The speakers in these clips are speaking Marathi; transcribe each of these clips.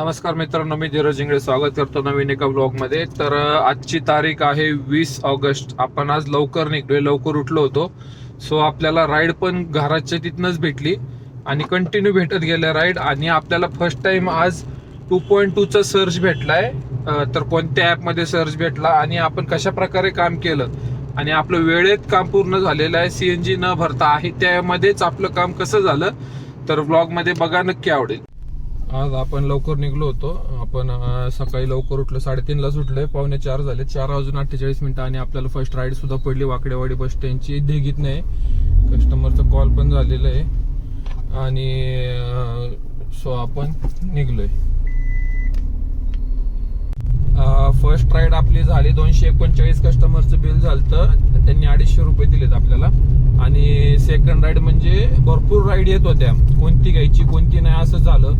नमस्कार मित्रांनो मी धीरज इंगळे स्वागत करतो नवीन एका ब्लॉगमध्ये तर आजची तारीख आहे वीस ऑगस्ट. आपण आज लवकर निघलोय लवकर उठलो होतो. सो आपल्याला राईड पण घराच्या तिथनंच भेटली आणि कंटिन्यू भेटत गेल्या राईड आणि आपल्याला फर्स्ट टाइम आज टू पॉईंट टूचा सर्च भेटलाय. तर कोणत्या ॲपमध्ये सर्च भेटला आणि आपण कशा प्रकारे काम केलं? आणि आपलं वेळेत काम पूर्ण झालेलं आहे. सी एन जी न भरता आहे त्यामध्येच आपलं काम कसं झालं? तर ब्लॉगमध्ये बघा नक्की आवडेल. आज आपण लवकर निघलो होतो. आपण सकाळी लवकर उठलो. साडेतीनला सुटलोय. पावणे चार झाले. चार वाजून अठ्ठेचाळीस मिनिटं आणि आपल्याला फर्स्ट राईड सुद्धा पडली. वाकडेवाडी बस स्टँडची देगीत नाही. कस्टमरचा कॉल पण झालेला आहे. आणि सो आपण निघलोय. फर्स्ट राईड आपली झाली. दोनशे एकोणचाळीस कस्टमरचं बिल झालं त्यांनी अडीचशे रुपये दिलेत आपल्याला. सेकंड राईड म्हणजे भरपूर राईड येत होत्या. कोणती घ्यायची कोणती नाही असं झालं.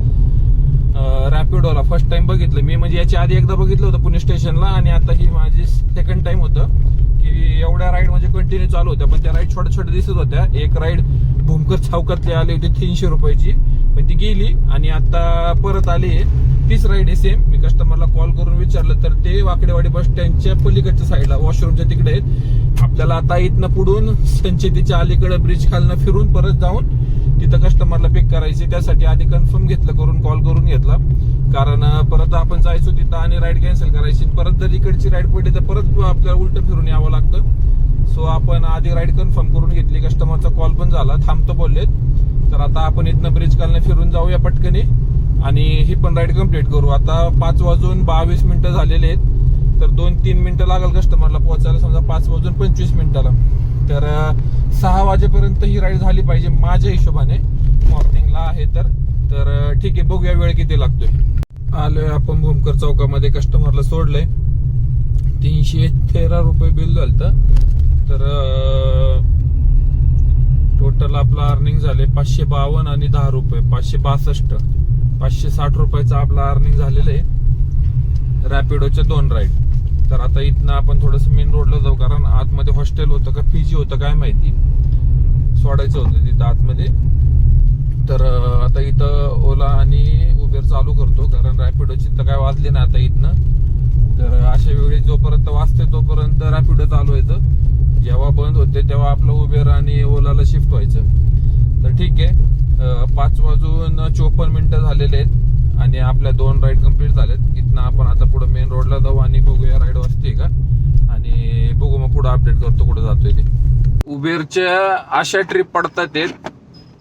रॅपिडोला फर्स्ट टाइम बघितलं. मी म्हणजे याच्या आधी एकदा बघितलं होतं पुणे स्टेशनला आणि आता ही माझी सेकंड टाइम होतं. की एवढ्या राईड म्हणजे कंटिन्यू चालू होत्या. पण त्या राईड छोट्या छोट्या दिसत होत्या. एक राईड भूमकर छावकातली आली होती तीनशे रुपयाची. पण ती गेली आणि आता परत आली आहे. तीच राईड आहे सेम मी कस्टमरला कॉल करून विचारलं तर ते वाकडेवाडी बस स्टँडच्या पलीकडच्या साईडला वॉशरूमच्या तिकडे आहेत. आपल्याला आता इथनं पुढून संचेतीच्या अलीकडे ब्रिज खालनं फिरून परत जाऊन तिथं कस्टमरला पिक करायचे. त्यासाठी आधी कन्फर्म घेतलं करून कॉल करून घेतला. कारण परत आपण जायचो तिथं आणि राईड कॅन्सल करायची. परत जर इकडची राईड पडली तर परत आपल्याला उलट फिरून यावं लागतं. सो आपण आधी राईड कन्फर्म करून घेतली. कस्टमरचा कॉल पण झाला. थांबतो बोललेत. तर आता आपण इथनं ब्रिज खालनं फिरून जाऊया पटकनी. आणि ही पण राईड कंप्लीट करू. आता पाच वाजून बावीस मिनिटं झालेले आहेत. तर दोन तीन मिनिटं लागेल कस्टमरला पोहोचायला. समजा पाच वाजून पंचवीस मिनिटाला. तर सहा वाजेपर्यंत ही राईड झाली पाहिजे माझ्या हिशोबाने. मॉर्निंगला आहे तर. तर ठीक आहे बघूया वेळ किती लागतोय. आलोय आपण भूमकर चौकामध्ये. कस्टमरला सोडलंय. तीनशे तेरा रुपये बिल झालं तर टोटल आपलं अर्निंग झाले पाचशे बावन्न आणि दहा रुपये. पाचशे बासष्ट. पाचशे साठ रुपयाचं आपलं अर्निंग झालेलं आहे. रॅपिडोच्या दोन राईड तर आता इथनं आपण थोडस मेन रोडला जाऊ कारण आतमध्ये हॉस्टेल होतं का पीजी होतं काय माहिती. सोडायचं होतं तिथं आतमध्ये. तर आता इथं ओला आणि उबेर चालू करतो कारण रॅपिडोची तर काय वाजली ना आता इथनं. तर अशा वेळी जोपर्यंत वाजते तोपर्यंत रॅपिडो चालू येतं जेव्हा बंद होते तेव्हा आपलं उबेर आणि ओलाला शिफ्ट व्हायचं. तर ठीक आहे. चोपन्न मिनिटं झालेले आहेत आणि आपल्या दोन राईड कंप्लीट झालेत. इथनं आपण आता पुढे मेन रोडला जाऊ आणि बघूया राईड वाजते का? आणि बघू मग पुढे अपडेट करतो कुठं जातोय ते. उबेरच्या अशा ट्रिप पडतात आहेत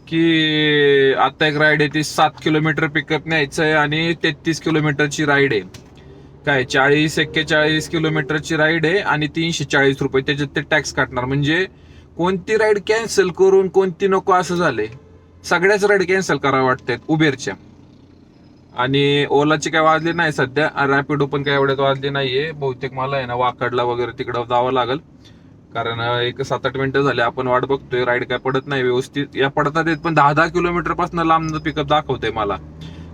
की आता एक राईड आहे ती सात किलोमीटर पिकअप न्यायचं आहे आणि तेहतीस किलोमीटरची राईड आहे. काय चाळीस एक्केचाळीस किलोमीटरची राईड आहे आणि तीनशे चाळीस रुपये. त्याच्यात ते टॅक्स काटणार. म्हणजे कोणती राईड कॅन्सल करून कोणती नको असं झालंय? सगळ्याच राईड कॅन्सल करावं वाटतात उबेरच्या आणि ओलाची काय वाजली नाही सध्या रॅपिडो पण काय एवढ्यात वाजली नाहीये. बहुतेक मला आहे ना वाकडला वगैरे तिकडं जावं लागल. कारण एक सात आठ मिनिटं झाले आपण वाट बघतोय राईड काय पडत नाही व्यवस्थित. या पडतात येत पण दहा दहा किलोमीटरपासून लांब पिकअप दाखवते मला.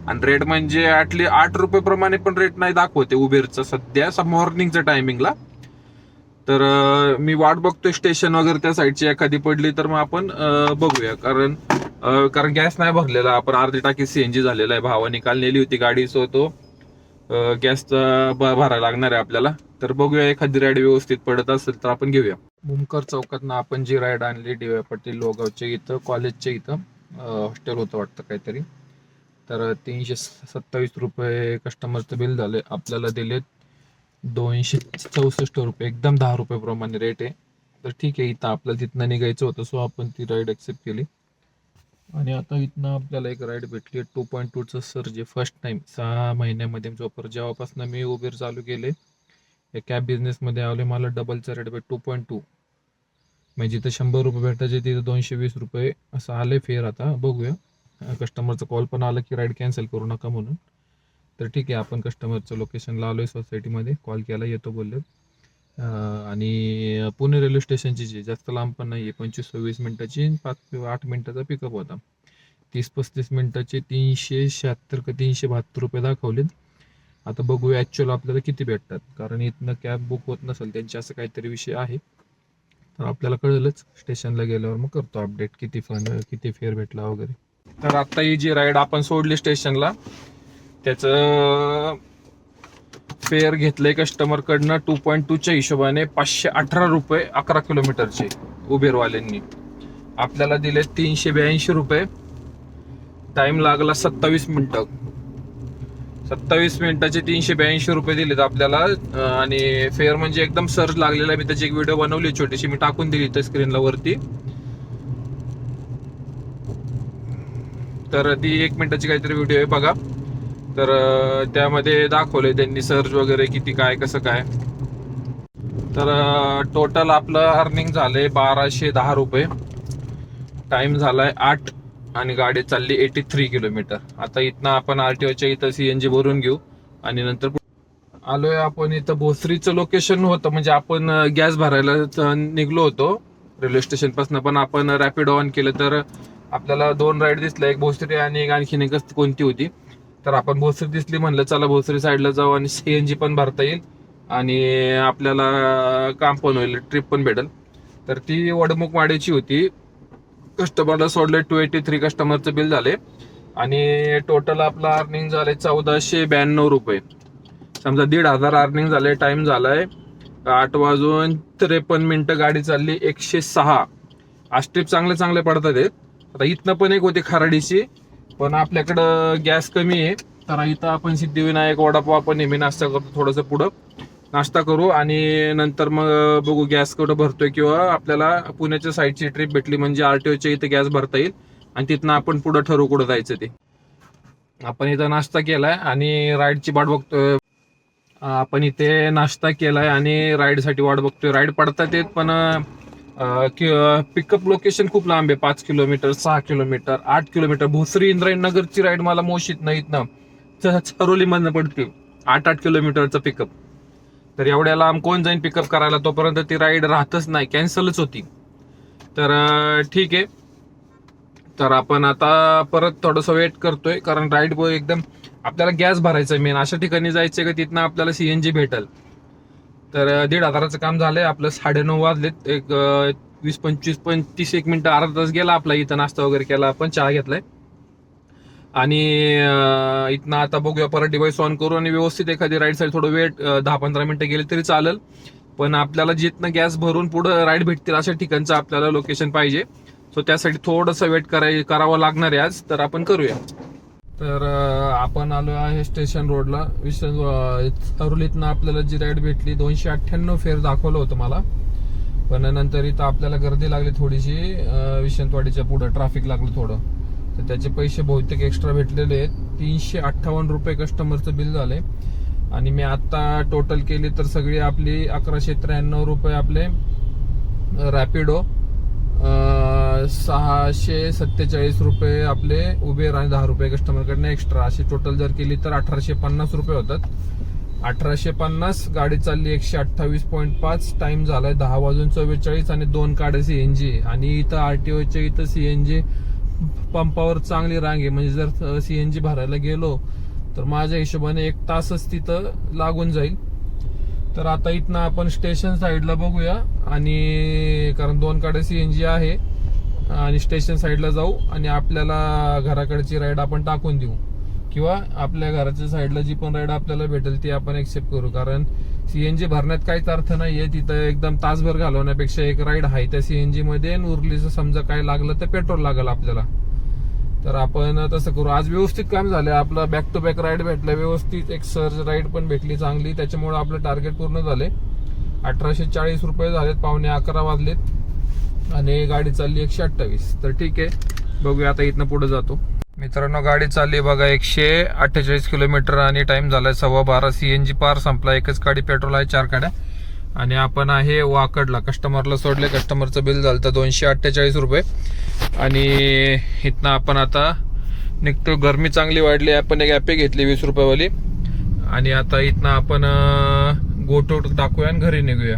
आणि रेट म्हणजे ऍटली आठ रुपये प्रमाणे पण रेट नाही दाखवते उबेरचं सध्या मॉर्निंगच्या टायमिंगला तर मी वाट बघतोय स्टेशन वगैरे त्या साईडची एखादी पडली तर मग आपण बघूया. कारण कारण गॅस नाही भरलेला आपण अर्धी टाकी सीएनजी झालेला आहे भावाने काल नेली होती गाडी सो तो गॅसचा भरायला लागणार आहे आपल्याला. तर बघूया एखादी राईड व्यवस्थित पडत असेल तर आपण घेऊया. मुमकर चौकातनं आपण जी राईड आणली डी वाय पाटील लोगावच्या इथं कॉलेजच्या इथं हॉस्टेल होतं वाटतं काहीतरी. तर तीनशे सत्तावीस रुपये कस्टमरचं बिल झालं आपल्याला दिलेत दोनशे चौसष्ट रुपये एकदम दहा रुपये प्रमाणे रेट आहे. तर ठीक आहे इथं आपल्याला तिथनं निघायचं होतं सो आपण ती राईड ॲक्सेप्ट केली. आणि आता इथनं आपल्याला एक राईड भेटली टू पॉईंट टूचं सर जे फर्स्ट टाइम सहा महिन्यामध्ये जोपर जेव्हापासून मी उबेर चालू केले या कॅब बिझनेसमध्ये आले मला डबलचा रेट भेट टू पॉईंट टू म्हणजे जिथं शंभर रुपये भेटायचे तिथं दोनशे वीस रुपये असं आले फेअर आता. बघूया. कस्टमरचा कॉल पण आला की राईड कॅन्सल करू नका म्हणून. तर ठीक आहे आपण कस्टमरचं लोकेशनला आलो आहे सोसायटीमध्ये कॉल केला येतो बोलले. आणि पुणे रेल्वे स्टेशनची जी जास्त लांब पण नाही आहे पंचवीस सव्वीस मिनिटाची पाच किंवा आठ मिनिटाचा पिकअप होता. तीस पस्तीस मिनिटाचे तीनशे शहात्तर का तीनशे बहात्तर रुपये दाखवलेत. आता बघूया ॲक्च्युअल आपल्याला किती भेटतात. कारण इथनं कॅब बुक होत नसेल त्यांचे असं काहीतरी विषय आहे. तर आपल्याला कळेलच स्टेशनला गेल्यावर मग करतो अपडेट किती फंड किती फेअर भेटला वगैरे. तर आता ही जी राईड आपण सोडली स्टेशनला त्याचं फेअर घेतलंय कस्टमर कडनं टू पॉईंट टूच्या हिशोबाने पाचशे अठरा रुपये अकरा किलोमीटरचे उबेरवाल्यांनी. आपल्याला दिले तीनशे ब्याऐंशी रुपये. टाइम लागला सत्तावीस मिनटं. सत्तावीस मिनिटाचे तीनशे ब्याऐंशी रुपये दिलेत आपल्याला. आणि फेअर म्हणजे एकदम सर्च लागलेला मी त्याची एक व्हिडिओ बनवली छोटीशी. मी टाकून दिली त्या स्क्रीनला वरती. तर ती एक मिनिटाची काहीतरी व्हिडिओ आहे बघा. तर त्यामध्ये दाखवले त्यांनी सर्च वगैरे किती काय कसं काय. तर टोटल आपलं अर्निंग झालंय बाराशे दहा रुपये. टाइम झालाय आठ आणि गाडी चालली एटी थ्री किलोमीटर आता इथनं आपण आर टी ओच्या इथं सी एन जी भरून घेऊ आणि नंतर आलोय आपण इथं भोसरीचं लोकेशन होतं म्हणजे आपण गॅस भरायला निघलो होतो. रेल्वे स्टेशनपासून पण आपण रॅपिड ऑन केलं तर आपल्याला दोन राईड दिसल्या एक भोसरी आणि एक आणखीन एक कोणती होती. तर आपण भोसरी दिसली म्हणलं चला भोसरी साईडला जाऊ आणि सीएनजी पण भरता येईल. आणि आपल्याला काम पण होईल ट्रिप पण भेटेल. तर ती वडमुख वडमुखवाडीची होती. कस्टमरला सोडले टू एटी थ्री कस्टमरचं बिल झाले. आणि टोटल आपलं अर्निंग झाले चौदाशे ब्याण्णव रुपये. समजा दीड हजार अर्निंग झाले टाइम झालाय. आठ वाजून त्रेपन्न मिनिटं गाडी चालली एकशे सहा. आज ट्रिप चांगले चांगले पडतात आहेत आता इथनं पण एक होती खराडीची. पण आपल्याकडं गॅस कमी आहे. तर इथं आपण सिद्धिविनायक वडापाव आपण नेहमी नाश्ता करतो थोडंसं पुढं. नाश्ता करू आणि नंतर मग बघू गॅस कुठं भरतोय किंवा आपल्याला पुण्याच्या साईडची ट्रिप भेटली म्हणजे आरटीओच्या इथे गॅस भरता येईल आणि तिथनं आपण पुढं ठरवू कुठं जायचं ते. आपण इथं नाश्ता केलाय आणि राईडची वाट बघतोय. आपण इथे नाश्ता केलाय आणि राईडसाठी वाट बघतोय. राईड पडतात येत पण पिकअप लोकेशन खूप लांब आहे. पाच किलोमीटर सहा किलोमीटर आठ किलोमीटर भोसरी इंद्रायणनगरची राईड मला मोशीत नाहीत ना चरोली मधनं पडते. आठ आठ किलोमीटरचं पिकअप तर एवढ्या लांब कोण जाईन पिकअप करायला? तोपर्यंत ती राईड राहतच नाही. कॅन्सलच होती. तर ठीक आहे. तर आपण आता परत थोडंसं वेट करतोय. कारण राईड एकदम आपल्याला गॅस भरायचा मेन अशा ठिकाणी जायचंय का? तिथनं आपल्याला सीएनजी भेटेल. तर दीड हजाराचं काम झालंय. आपलं साडेनऊ वाजलेत. एक वीस पंचवीस पंचवीस एक मिनिटं अर्धा तास गेला आपला इथं नाश्ता वगैरे केला. आपण चहा घेतलाय. आणि इथनं आता बघूया परत डिवाइस ऑन करू आणि व्यवस्थित एखादी राईड साईड थोडं वेट दहा पंधरा मिनिटं गेले तरी चालेल. पण आपल्याला जिथनं गॅस भरून पुढं राईड भेटतील अशा ठिकाणचं आपल्याला लोकेशन पाहिजे. सो त्यासाठी थोडंसं वेट कराय करावं लागणार आहे आज. तर आपण करूया. तर आपण आलो आहे स्टेशन रोडला. विश्व अरुलीतनं आपल्याला जी राईड भेटली दोनशे अठ्ठ्याण्णव फेर दाखवलं होतं मला. पण नंतर इथं आपल्याला गर्दी लागली थोडीशी अं, विश्वंतवाडीच्या पुढं ट्रॅफिक लागलं थोडं. तर त्याचे पैसे बहुतेक एक्स्ट्रा भेटलेले आहेत. तीनशे अठ्ठावन्न रुपये कस्टमरचं बिल झाले. आणि मी आता टोटल केली तर सगळी आपली अकराशे त्र्याण्णव रुपये आपले रॅपिडो सहाशे सत्तेचाळीस रुपये आपले उबेर आणि दहा रुपये कस्टमरकडनं एक्स्ट्रा अशी टोटल जर केली तर अठराशे पन्नास रुपये होतात. अठराशे पन्नास गाडी चालली एकशे अठ्ठावीस पॉईंट पाच टाइम झालाय दहा वाजून चव्वेचाळीस आणि दोन काढे सीएनजी आणि इथं आरटीओच्या इथं सीएनजी पंपावर चांगली रांग आहे. म्हणजे जर सीएनजी भरायला गेलो तर माझ्या हिशोबाने एक तासच तिथं लागून जाईल. तर आता इथनं आपण स्टेशन साईडला बघूया. आणि कारण दोन कडे सीएनजी आहे. आणि स्टेशन साईडला जाऊ आणि आपल्याला घराकडची राईड आपण टाकून देऊ. किंवा आपल्या घराच्या साईडला जी पण राईड आपल्याला भेटेल ती आपण एक्सेप्ट करू. कारण सीएनजी भरण्यात काहीच अर्थ नाहीये. तिथं एकदम तासभर घालवण्यापेक्षा एक राईड आहे. त्या सीएनजी मध्ये उरलीचं समजा काय लागलं तर पेट्रोल लागेल आपल्याला. तर आपण तसं करू. आज व्यवस्थित काम झालं आपलं बॅक टू बॅक राईड भेटलं. व्यवस्थित एक सर्च राईड पण भेटली चांगली. त्याच्यामुळे आपलं टार्गेट पूर्ण झाले अठराशे चाळीस रुपये झालेत. पावणे अकरा वाजलेत. आणि गाडी चालली एकशे अठ्ठावीस. तर ठीक आहे बघूया आता इथनं पुढे जातो. मित्रांनो गाडी चालली बघा एकशे अठ्ठेचाळीस किलोमीटर आणि टाइम झालाय सव्वा बारा. सीएनजी पार संपला. एकच गाडी पेट्रोल आहे चार गाड्या. आणि आपण आहे वाकडला. कस्टमरला सोडले. कस्टमरचं बिल झालं तर दोनशे अठ्ठेचाळीस रुपये. आणि इथनं आपण आता निघतो गरमी चांगली वाढली. आपण एक ॲपे घेतली वीस रुपयावाली. आणि आता इथनं आपण गोटो टाकूया आणि घरी निघूया.